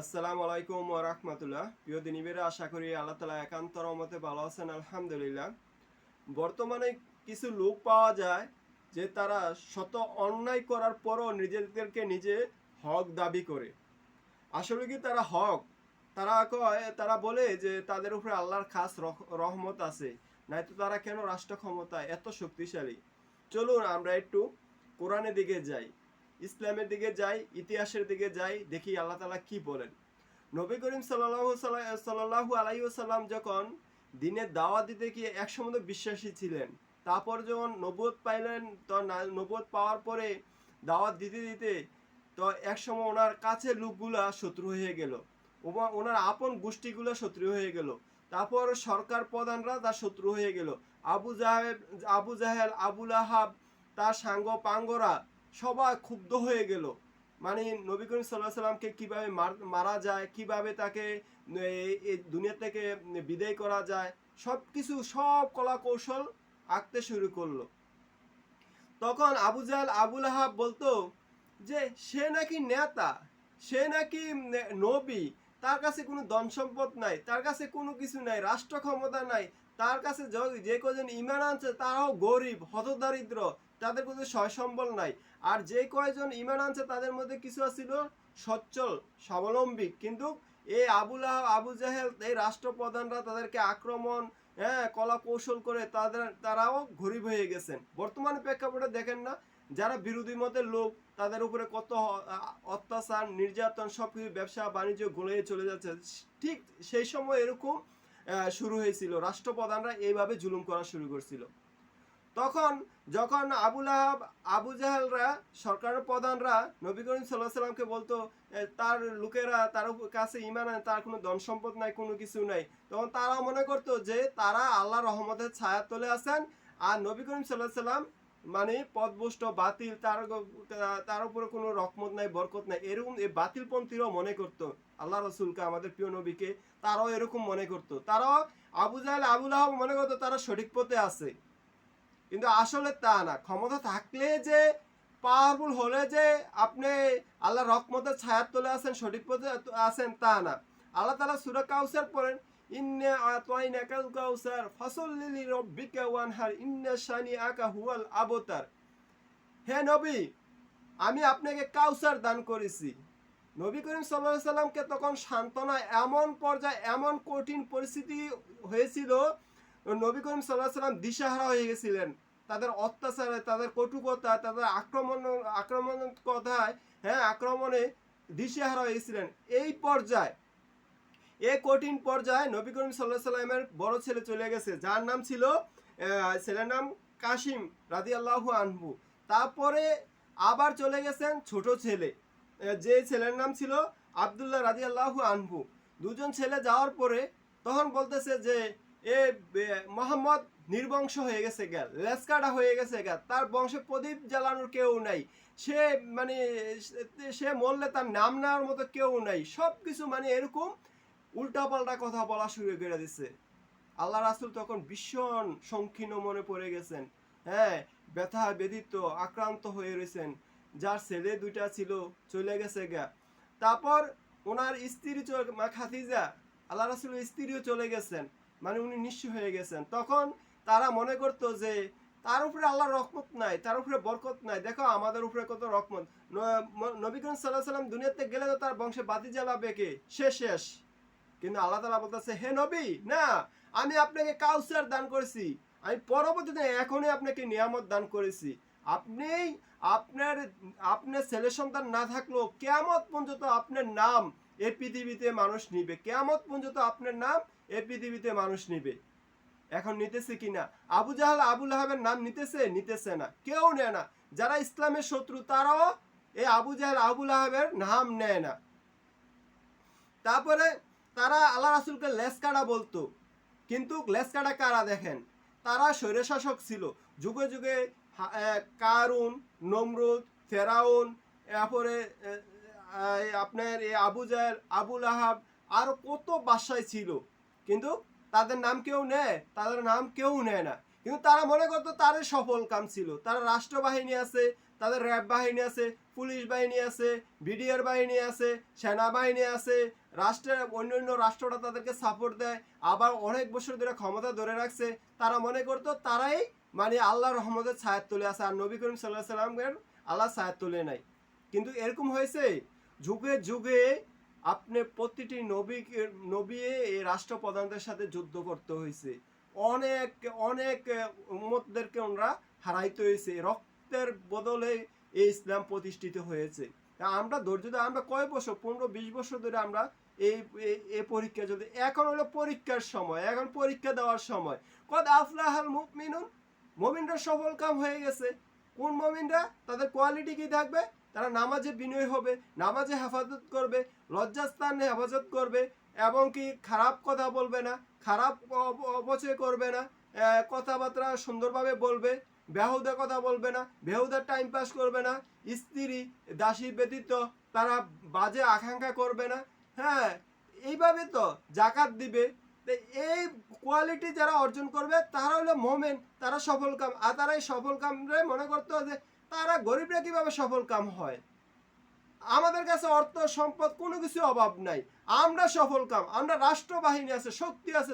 আসসালামু আলাইকুম ওয়া রাহমাতুল্লাহ। প্রিয় দিনীবেরা, আশা করি আল্লাহ তালা একান্ত রহমতে ভালো আছেন, আলহামদুলিল্লাহ। বর্তমানে কিছু লোক পাওয়া যায় যে তারা শত অন্যায় করার পরও নিজেদেরকে নিজে হক দাবি করে। আসলে কি তারা হক? তারা কয়, তারা বলে যে তাদের উপরে আল্লাহর খাস রহমত আছে, নয়তো তারা কেন রাষ্ট্র ক্ষমতা এত শক্তিশালী? চলুন আমরা একটু কোরআনের দিকে যাই। ইসলামের দিকে যাই, ইতিহাসের দিকে যাই, দেখি আল্লাহ তালা কি বলেন। নবী করিম সাল্লাহ সাল্লাহু আলাইসাল্লাম যখন দিনের দাওয়াত দিতে গিয়ে একসময় বিশ্বাসী ছিলেন, তারপর যখন নবদ পাইলেন, তো নবদ পাওয়ার পরে দাওয়াত দিতে দিতে তো একসময় ওনার কাছে লোকগুলা শত্রু হয়ে গেল ওনার আপন গোষ্ঠীগুলো শত্রু হয়ে গেল। তারপর সরকার প্রধানরা তার শত্রু হয়ে গেল। আবু জাহেব আবু জাহেল আবুল আহাব তার সাঙ্গ পাঙ্গরা সবাই ক্ষুব্ধ হয়ে গেল। মানে নবী করিম সাল্লাহ সাল্লামকে কীভাবে মারা যায়, কীভাবে তাকে এই- দুনিয়া থেকে বিদায় করা যায় সব কিছু সব কলা কৌশল আঁকতে শুরু করল। তখন আবু জাহেল আবুল আহাব বলতো যে, সে নাকি নেতা, সে নাকি নবী, তার কাছে কোনো ধন সম্পদ নাই, তার কাছে কোনো কিছু নাই, রাষ্ট্র ক্ষমতা নাই তার কাছে য- কজন ইমান আনছে, তারাও গরিব, হতদারিদ্র, তাদের কোনো সয় সম্বল নাই। আর যে কয়জন ইমান আনছে, তাদের মধ্যে কিছু ছিল সচ্ছল, স্বাবলম্বী। কিন্তু এই আবুল আবু জাহেল, এই রাষ্ট্রপ্রধানরা তাদেরকে আক্রমণ হ্যাঁ কলা কৌশল করে তাদের, তারাও গরিব হয়ে গেছেন। বর্তমানে প্রেক্ষাপটে দেখেন না, যারা বিরোধী মতের লোক, তাদের উপরে কত অত্যাচার, নির্যাতন সব কিছু ব্যবসা, বাণিজ্য গলিয়ে চলে যাচ্ছে। ঠিক সেই সময় এরকম শুরু হয়েছিল। রাষ্ট্রপ্রধানরা এইভাবে জুলুম করা শুরু করছিল। তখন যখন আবুল আহাব, আবু জাহেলরা, সরকারের প্রধানরা নবী করিম সাল্লাহ সাল্লামকে বলতো তার লোকেরা, তার কাছে ইমান তার কোনো ধন সম্পদ নাই, কোনো কিছু নাই। তখন তারা মনে করতো যে তারা আল্লাহ রহমতের ছায়া তলে আছেন। আর নবী করিম সাল্লাহ সাল্লাম মানে পদভষ্ট বাতিল, তার তার উপরে কোনো রকমত নাই, বরকত নাই। এরকম এই বাতিলপন্থীরাও মনে করতো, আল্লাহ রসুলকে, আমাদের প্রিয় নবীকে, তারাও এরকম মনে করতো। তারাও আবু জাহেল আবুল আহাব মনে করতো তারা সঠিক পথে আছে। কিন্তু আসলে তা না। ক্ষমতা থাকলে যে পাওয়ারফুল হলে যে, আপনি আল্লাহ রকমতের ছায়ার তোলে আছেন, সঠিক পথে আছেন তা না। আল্লাহ তালা সুরা কাউসার পড়েন ইন্নে আতওয়াইনা কাল কাউসার ফাসল্লিলি রব্বিকা ওয়ানহার, ইন্না শানি আকা হুয়াল আবতার। হে নবী, আমি আপনাকে কাউসার দান করেছি। নবী করিম সাল্লাহ সাল্লামকে তখন সান্ত্বনা এমন পর্যায়ে এমন কঠিন পরিস্থিতি হয়েছিল, নবী করিম সাল্লাহ সাল্লাম দিশাহারা হয়ে গেছিলেন। তাদের অত্যাচারে, তাদের কটুকতা তাদের আক্রমণ আক্রমণ কথায় হ্যাঁ আক্রমণে দিশাহারা হয়েছিলেন এই পর্যায়ে এই কঠিন পর্যায়ে নবী করিম সাল্লাহ সাল্লামের বড় ছেলে চলে গেছে। যার নাম ছিল ছেলের নাম কাশিম রাদি আল্লাহু আনহু। তারপরে আবার চলে গেছেন ছোট ছেলে। যে ছেলের নাম ছিল আবদুল্লাহ রাদি আল্লাহু আনহু। দুজন ছেলে যাওয়ার পরে তখন বলতেছে যে, এ মোহাম্মদ নির্বংশ হয়ে গেছে গেল লেসকাটা হয়ে গেছে গেল তার বংশে প্রদীপ জ্বালানোর কেউ নাই। সে মানে সে মরলে তার নাম নেওয়ার মতো কেউ নাই। সব কিছু মানে এরকম উল্টাপাল্টা কথা বলা শুরু করে দিছে। আল্লাহ রাসুল তখন ভীষণ সংকীর্ণ মনে পড়ে গেছেন। হ্যাঁ ব্যথা বেদিত আক্রান্ত হয়ে রয়েছেন। যার ছেলে দুইটা ছিল, চলে গেছে গা। তারপর ওনার স্ত্রী মা খাদিজা, আল্লাহ রাসুলের স্ত্রীও চলে গেছেন। মানে উনি নিঃস্ব হয়ে গেছেন। তখন তারা মনে করতো যে তার উপরে আল্লাহর রহমত নাই, তার উপরে বরকত নাই। দেখো আমাদের উপরে কত রহমত। ন- ম- সাল্লাহ সাল্লাম দুনিয়াতে গেলে তো তার বংশে বাতি জ্বালাবে কে? সে শেষ। কিন্তু আল্লাহ তালা বলতেছে, হে নবী, না, আমি আপনাকে কাউসার দান করেছি। আমি পরবর্তীতে এখনই আপনাকে নিয়ামত দান করেছি। আপনি, আপনার আপনার ছেলে সন্তান না থাকলেও কেয়ামত পর্যন্ত আপনার নাম এ পৃথিবীতে মানুষ নিবে। কেয়ামত পর্যন্ত আপনার নাম এ পৃথিবীতে মানুষ নিবে। এখন নিতেছে কিনা আবু জাহাল আবুল আহাবের নাম নিতেছে? নিতেছে না। কেউ নেয় না। যারা ইসলামের শত্রু, তারাও এই আবু জাহাল আবুল আহাবের নাম নেয় না। তারপরে তারা আল্লাহ রাসুলকে লেস কাটা বলতো। কিন্তু লেস কাটা কারা দেখেন? তারা স্বৈরশাসক ছিল। যুগে যুগে কারুন, নমরুদ, ফেরাউন, এরপরে আপনার এই আবু জাহেল আবুল আহাব আরও কত বাসায় ছিল। কিন্তু তাদের নাম কেউ নেয়, তাদের নাম কেউ নেয় না। কিন্তু তারা মনে করতো তাদের সফল কাম ছিল। তারা রাষ্ট্রবাহিনী আছে, তাদের র্যাব বাহিনী আছে, পুলিশ বাহিনী আছে, বিডিআর বাহিনী আছে, সেনাবাহিনী আছে রাষ্ট্রের অন্যান্য রাষ্ট্রটা তাদেরকে সাপোর্ট দেয়, আবার অনেক বছর ধরে ক্ষমতা ধরে রাখছে, তারা মনে করতো তারাই মানে আল্লাহ রহমদের ছায়াত তুলে আসে, আর নবী করিম সাল্লাহ সাল্লামের আল্লাহ ছায়াত তুলে নাই। কিন্তু এরকম হয়েছে, যুগে যুগে আপনি প্রতিটি নবী নবী এই রাষ্ট্রপ্রধানদের সাথে যুদ্ধ করতে হয়েছে। অনেক অনেক উম্মতদেরকে ওনারা হারাইতে হয়েছে। রক্তের বদলে এই ইসলাম প্রতিষ্ঠিত হয়েছে। আমরা ধৈর্য আমরা কয় বছর, পনেরো, বিশ বছর ধরে আমরা এই, এই- পরীক্ষা যদি, এখন হলো পরীক্ষার সময়, এখন পরীক্ষা দেওয়ার সময়। কদ আফলাহাল মুমিনুন? মমিনরা সফল কাম হয়ে গেছে। কোন মমিনরা? তাদের কোয়ালিটি কি থাকবে? তারা নামাজে বিনয় হবে, নামাজে হেফাজত করবে, লজ্জাস্থানে হেফাজত করবে, এবং কি খারাপ কথা বলবে না, খারাপ অপচয় করবে না কথাবার্তা সুন্দরভাবে বলবে, বেহুদা কথা বলবে না, বেহুদা টাইম পাস করবে না, স্ত্রী, দাসী ব্যতীত তারা বাজে আকাঙ্ক্ষা করবে না হ্যাঁ এইভাবে তো জাকাত দিবে। এই কোয়ালিটি যারা অর্জন করবে, তারা হলো মোমেন, তারা সফল কাম, আর তারা এই সফল কামরে মনে করতে যে তারা গরিবরা কীভাবে সফল কাম হয়? আমাদের কাছে অর্থ, সম্পদ কোনো কিছু অভাব নাই। আমরা সফল কাম, আমরা রাষ্ট্রবাহিনী আছে, শক্তি আছে